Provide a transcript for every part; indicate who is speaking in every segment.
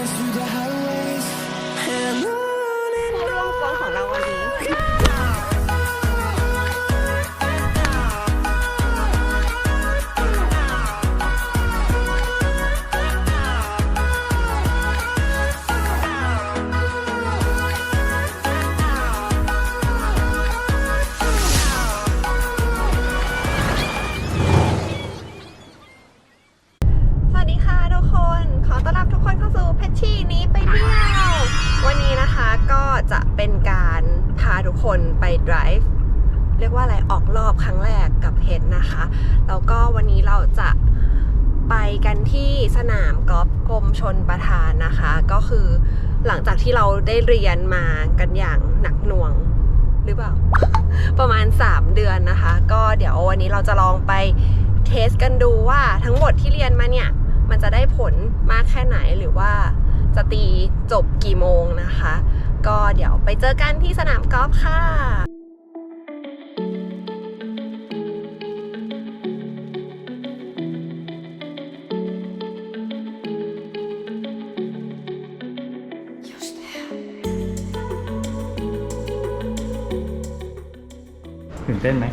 Speaker 1: dance through the highways
Speaker 2: คนไป drive เรียกว่าอะไรออกรอบครั้งแรกกับเพชรนะคะ แล้วก็วันนี้เราจะไปกันที่สนามกอล์ฟกรมชนประทานนะคะ ก็คือหลังจากที่เราได้เรียนมากันอย่างหนักหน่วงหรือเปล่า ประมาณ 3 เดือนนะคะ ก็เดี๋ยววันนี้เราจะลองไปเทสกันดูว่าทั้งหมดที่เรียนมาเนี่ย มันจะได้ผลมากแค่ไหนหรือว่าจะตีจบกี่โมงนะคะ ก็เดี๋ยวไปเจอกันที่สนามกอล์ฟค่ะ
Speaker 3: ตื่นเต้นไหม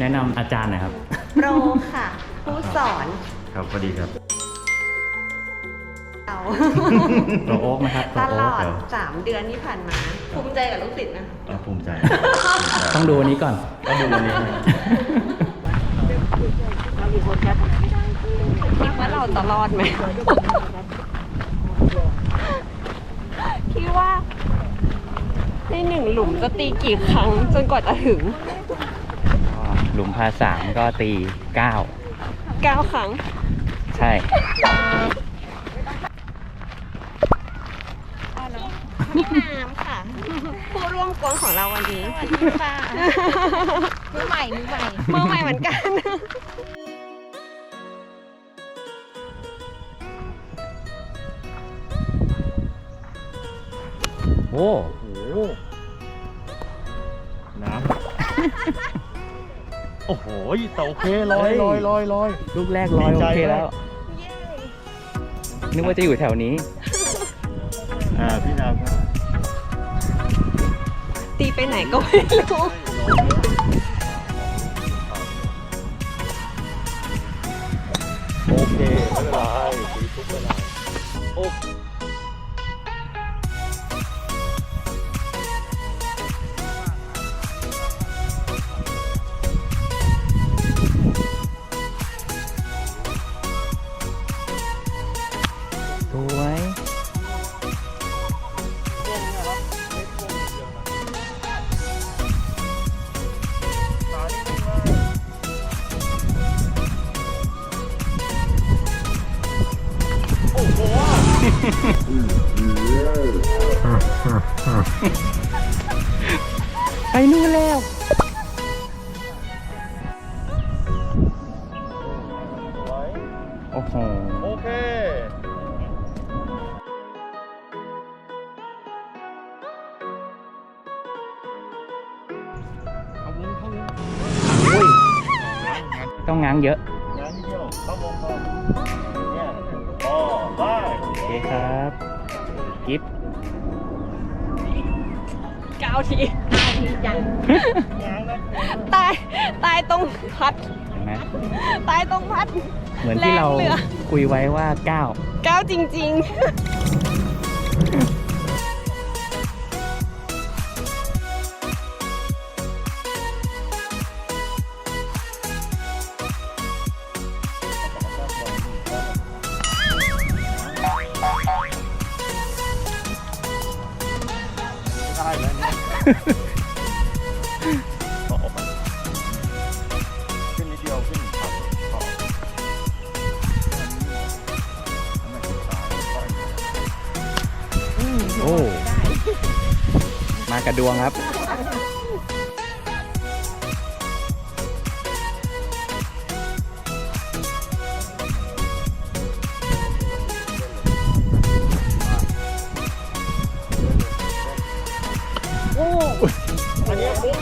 Speaker 3: แนะนำอาจารย์หน่อยครับ
Speaker 2: โปรค่ะ ผู้สอน
Speaker 4: ครับสวัสดีครับ
Speaker 2: เรา
Speaker 3: โปรโอ๊กนะครับ
Speaker 2: ต
Speaker 3: โปร
Speaker 2: ล
Speaker 3: โอ๊
Speaker 2: อกด
Speaker 3: เหรอ
Speaker 2: 3 เดือนที่ผ่านมา ภูมิใจกับลูกศิษย์นะ
Speaker 4: เอ่อภูมิใจ
Speaker 3: ต้องดูอันนี้ก่อน
Speaker 4: ต้องดูวันนี้นะ
Speaker 2: คิดว่าเราจะรอดไหม คิดว่า ในหนึ่งหลุมจะตีกี่ครั้งจนกว่าจะถึง
Speaker 3: หลุมพาสามก็ตีเก้า
Speaker 2: 9 ครั้ง
Speaker 3: ใช่
Speaker 2: พี่น้ำค่ะ ผู้ร่วมกวนของเราวันนี้
Speaker 5: สวัสดีค่ะมือใหม่มือใหม่
Speaker 2: มือใหม่เหมือนกัน
Speaker 3: โอ้
Speaker 4: โอ้โหน้ำ โอ้โหแต่โอเคลอยลอยลอยลอย
Speaker 3: ลูกแรกลอย
Speaker 4: ดี
Speaker 3: โอ
Speaker 4: ใจ
Speaker 3: เค
Speaker 4: มาก
Speaker 3: แล้ว นึกว่าจะอยู่แถวนี้
Speaker 4: อ่าพี่น้ำครับ
Speaker 2: ตีไปไหนก็ไม่รู้
Speaker 4: โอเคไม่เป็นไรตีทุกเวลาโอ้
Speaker 3: ส ไปนู่นแล้ว
Speaker 4: สวย
Speaker 3: โอ้โห
Speaker 4: โอเคเข้าวงเข้าวง
Speaker 3: ต้องง้างเยอะ
Speaker 4: งานนิดเดียวเข้าวงก่อนเนี่ยต่อไป
Speaker 3: โอเคครับ กิฟ
Speaker 2: เก้าที
Speaker 4: งานนะ
Speaker 2: ตายตายตรงพัด
Speaker 3: เห็นไหม
Speaker 2: ตายตรงพัด
Speaker 3: เหมือนที่เรา
Speaker 2: แรงเหลือ
Speaker 3: คุยไว้ว่าเก้า
Speaker 2: เก้าจริง
Speaker 4: ไต่อออกมาขึ้นนิดเดียวขึ้นครับต่อทำไมถึงซ้ายต่อย
Speaker 3: โอ้ มากระดวงครับ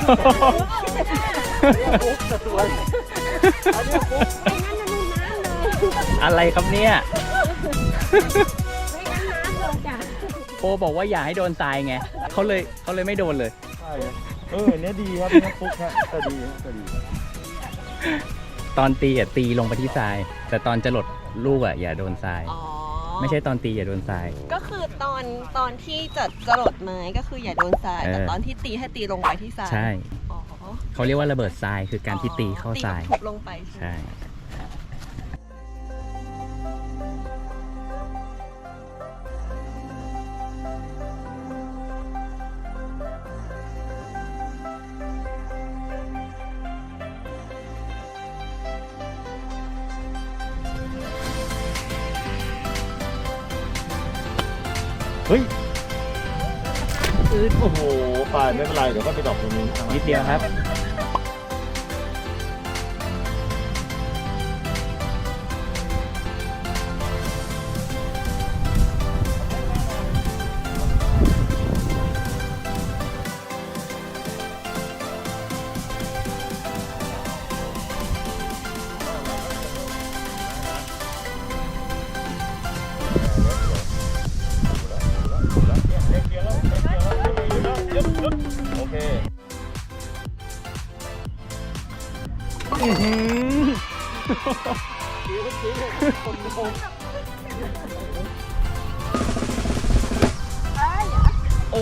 Speaker 4: อันนี้ปุ๊บจะสวยอันนี้ปุ๊บ
Speaker 3: อะไรครับเนี่ย
Speaker 2: ๆ
Speaker 5: ไม่งั้นน้ำลงจ้ะ
Speaker 3: โปบอกว่าอย่าให้โดนทรายไงเขาเลยเขาเลยไม่โดนเลย
Speaker 4: ใช่ครับเออเนี้ยดีครับเนี้ยฟุกฮะแต่ดีฮะแต่ดี
Speaker 3: ตอนตีอะตีลงไปที่ทราย แต่ตอนจะหลดลูกอะอย่าโดนทราย
Speaker 2: อ๋อ
Speaker 3: ไม่ใช่ตอนตีอย่าโดนทราย
Speaker 2: ก็คือตอนตอนที่จะจะหลดไม้ก็คืออย่าโดนทราย
Speaker 3: เออ
Speaker 2: แต่ตอนที่ตีให้ตีลงไปที่ทราย
Speaker 3: ใช่
Speaker 2: อ๋อ
Speaker 3: เขาเรียกว่าระเบิดทรายคือการที่ตีเข้าทราย
Speaker 2: ตีแบบทุบลงไปใช่ไหม
Speaker 3: ใช่
Speaker 4: โอ้โหไปไม่เป็นไรเดี๋ยวก็ไปดรอกตรงนี้
Speaker 3: นิดเดียวครับ
Speaker 4: โอ้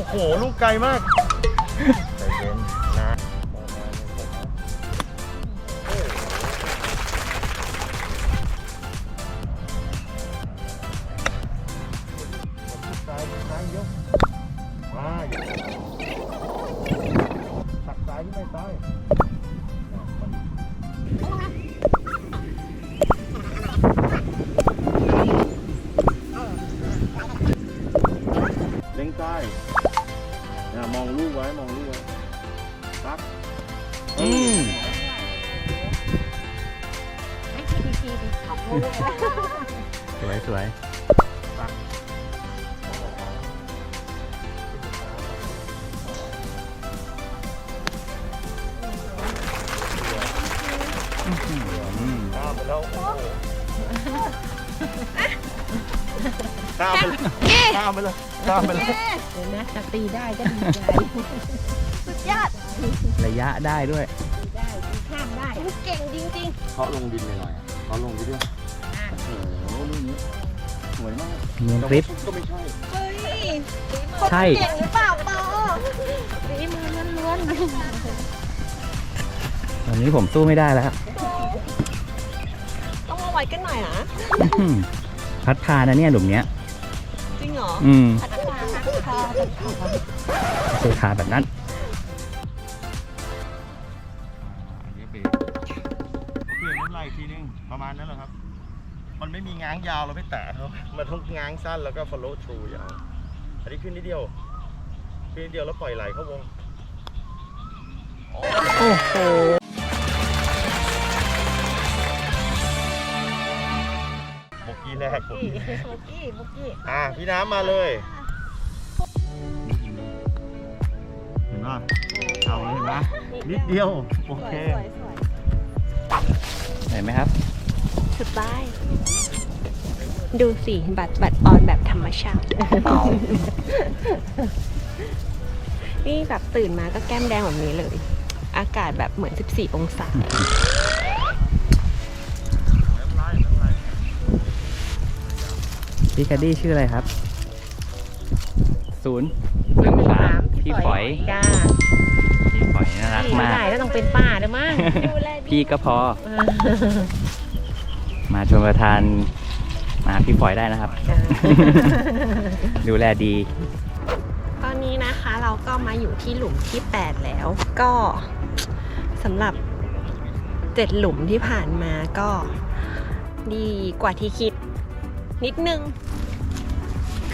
Speaker 4: โห ลูกไกลมาก มองลูกไว้มองลูกไว้ตัก
Speaker 3: อืม
Speaker 5: ให้ทีดีทีดีขับเลย
Speaker 3: สวยสวยอืม
Speaker 4: ข้ามไปแล้วโอ้โหข้ามไปเลยข้ามไปเลยข้ามไปเลย
Speaker 5: เดี๋ยวนะถ้าตีได้ก็ดีใจ
Speaker 2: สุดยอด
Speaker 3: ระยะได้ด้วย
Speaker 5: ตีได้ตีข้ามได้
Speaker 2: เก่งจริง
Speaker 4: เขาลงดินหน่อยๆเขาลงดินด้วยโอ้โหลูกนี้สวยมาก
Speaker 3: เนียนกริป
Speaker 4: ก็ไม่ใช่
Speaker 2: ๆเฮ้ย
Speaker 3: ใช่
Speaker 2: เก่งหรือเปล่าปอ
Speaker 5: ตีมือล้วน
Speaker 3: ตอนนี้ผมสู้ไม่ได้แล้ว
Speaker 2: ต้องมาไว้กันหน่อยนะ
Speaker 3: อื้อหือพัดพานะเนี่ยหลุมเนี้ย
Speaker 2: จริงเหร อื
Speaker 3: ม
Speaker 2: พัฒนา
Speaker 3: แบบนั้น
Speaker 4: อันนี้เบรกโอเคไม่นไรอีกทีนึง ประมาณนั้นแหละครับ มันไม่มีง้างยาวเราไม่แตะเขามันต้องง้างสั้นแล้วก็ follow through ยาวอันนี้ขึ้นนิดเดียว ขึ้นนิดเดียวแล้วปล่อยไหลเข้าวง
Speaker 3: โอ้โห
Speaker 4: กกี้แรกบก
Speaker 5: ๆ
Speaker 4: กี้
Speaker 5: บุกกี้บุกกี้
Speaker 4: อะพี่น้ำมาเลยเห็นป่ะเอาเห็นไหมนิดเดียว โอเค
Speaker 2: สวยสวย
Speaker 3: เห็นไหมครับ
Speaker 2: สบาย ดูสิบัตรบัตรออนแบบธรรมชาติ นี่แบบตื่นมาก็แก้มแดงแบบนี้เลย อากาศแบบเหมือน 14 องศา
Speaker 3: พี่แคดดี้ชื่ออะไรครับ ศูนย์หนึ่งสามพี่ฝอย
Speaker 5: จ้า
Speaker 3: พี่ฝอยน่ารัก
Speaker 5: พี่ไม่
Speaker 3: มาก
Speaker 5: ได้ก็ต้องเป็นป้าเด้อมั้ง
Speaker 3: พี่ก็พอ มาชมประทานมาพี่ฝอยได้นะครับ
Speaker 5: จ้า
Speaker 3: ดูแลดี
Speaker 2: ตอนนี้นะคะเราก็มาอยู่ที่หลุมที่ 8 แล้ว ก็สำหรับเจ็ดหลุมที่ผ่านมาก็ดีกว่าที่คิด นิดนึง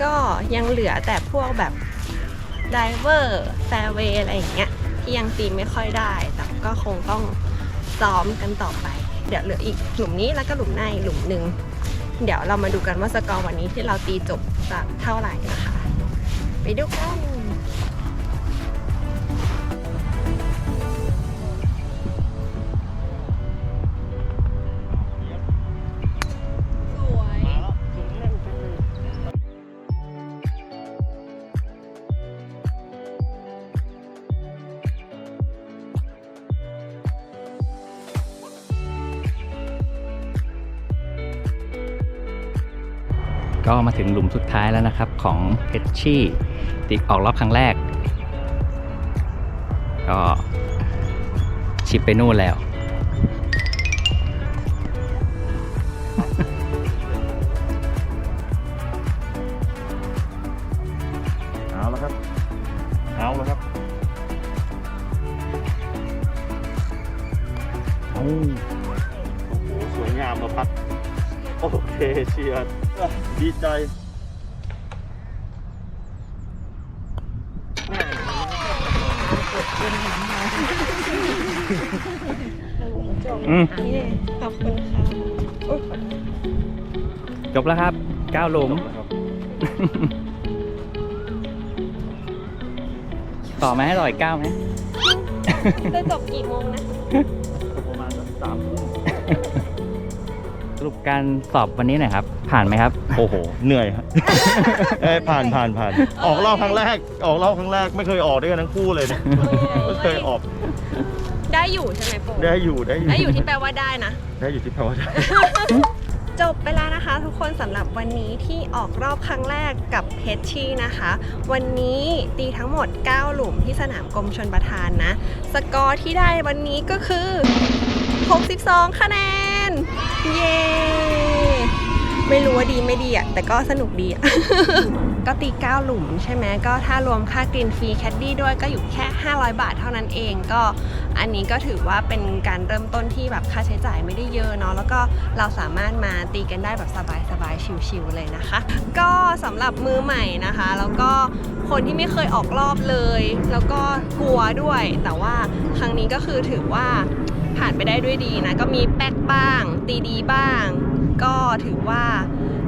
Speaker 2: ก็ยังเหลือแต่พวกแบบไดเวอร์แฟเวยอะไรอย่างเงี้ยที่ยังตีไม่ค่อยได้ แต่ก็คงต้องซ้อมกันต่อไป เดี๋ยวเหลืออีกหลุมนี้แล้วก็หลุมหน้าอีกหลุมหนึ่งเดี๋ยวเรามาดูกันว่าสกอร์วันนี้ที่เราตีจบจะเท่าไหร่นะคะ ไปดูกัน
Speaker 5: ก็
Speaker 3: มาถึงหลุมสุดท้ายแล้วนะครับของเพชชี่ติออกรอบครั้งแรก ก็ชิปไปนู่นแล้ว
Speaker 4: เอาแล้วครับ เอาแล้วครับโอ้โหสวยงามมาพัด โอเคเชียร์ ดีใจ
Speaker 3: อืม
Speaker 2: นี่ขอบคุณค่ะอุ๊ย
Speaker 3: จบแล้วครับเก้าหลุม ต่อไหมให้ต่ออีกเก้าไหม
Speaker 2: จะจบกี่โมงนะ
Speaker 4: ประมาณสักสามทุ่ม
Speaker 3: สรุปการสอบวันนี้หน่อยครับ ผ่านไหมครับ
Speaker 4: โอ้โห เหนื่อยครับเอ้ยผ่านผ่านผ่าน ออกรอบครั้งแรก ออกรอบครั้งแรกไม่เคยออกด้วยกันทั้งคู่เลยเนี่ยไม่เคยออก
Speaker 2: ได้อยู่ใช่ไหมโฟ
Speaker 4: ได้อยู่ได้อยู่
Speaker 2: ได้อยู่ที่แปลว่าได้นะ
Speaker 4: ได้อยู่ที่แปลว่าได้
Speaker 2: จบไปแล้วนะคะ ทุกคนสำหรับวันนี้ที่ออกรอบครั้งแรกกับเพชชี่นะคะ วันนี้ตีทั้งหมด 9 หลุมที่สนามกรมชนประทานนะ สกอร์ที่ได้วันนี้ก็คือ 62 คะแนน เย้ ไม่รู้ว่าดีไม่ดีอะแต่ก็สนุกดีอะก็ตี 9 หลุมใช่ไหมก็ถ้ารวมค่ากรีนฟรีแคดดี้ด้วยก็อยู่แค่ 500 บาทเท่านั้นเองก็อันนี้ก็ถือว่าเป็นการเริ่มต้นที่แบบค่าใช้จ่ายไม่ได้เยอะเนาะแล้วก็เราสามารถมาตีกันได้แบบสบายๆชิวๆเลยนะคะ ก็สำหรับมือใหม่นะคะ แล้วก็คนที่ไม่เคยออกรอบเลย แล้วก็กลัวด้วย แต่ว่าครั้งนี้ก็คือถือว่าผ่านไปได้ด้วยดีนะก็มีแป๊กบ้าง ตีดีบ้าง ก็ถือว่า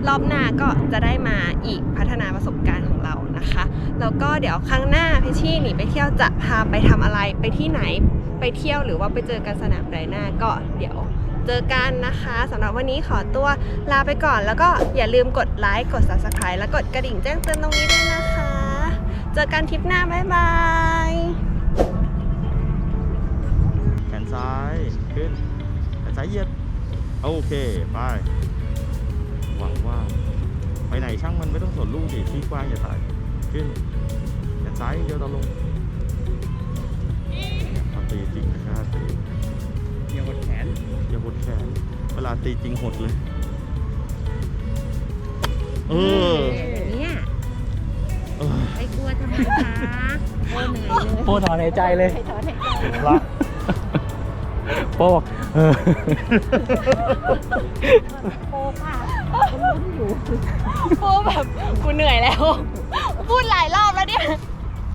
Speaker 2: รอบหน้าก็จะได้มาอีกพัฒนาประสบการณ์ของเรานะคะ แล้วก็เดี๋ยวครั้งหน้าพี่ชี่หนีไปเที่ยวจะพาไปทำอะไรไปที่ไหนไปเที่ยวหรือว่าไปเจอกันสนามไดหน้าก็เดี๋ยวเจอกันนะคะสำหรับวันนี้ขอตัวลาไปก่อน แล้วก็อย่าลืมกดไลค์กด subscribe และกดกระดิ่งแจ้งเตือนตรงนี้ด้วยนะคะ เจอกันทริปหน้า บ๊ายบาย
Speaker 4: แขนซ้าย ขึ้นแขนซ้ายเหยียด โอเค ไป หวังว่า ไปไหนช่างมันไม่ต้องสนลูกดิที่กว้างอย่าตายขึ้นแขนซ้ายอย่างเดียวตอนลงพอตีจริงนะครับตี
Speaker 3: อย่าหดแขน
Speaker 4: อย่าหดแขนเวลาตีจริงหดเลย เออ
Speaker 5: เนี่ย
Speaker 4: เออ
Speaker 5: ไปกลัวทำไมคะโอ้เหนื่อยเลย
Speaker 3: โป้ถอนหายใจเลย
Speaker 5: ถอนหายใจละ
Speaker 3: โป้บอกเออ
Speaker 5: โอ้ค่ะ นลุ้นอยู่
Speaker 2: โอ้แบบกูเหนื่อยแล้ว พูดหลายรอบแล้วเนี่ย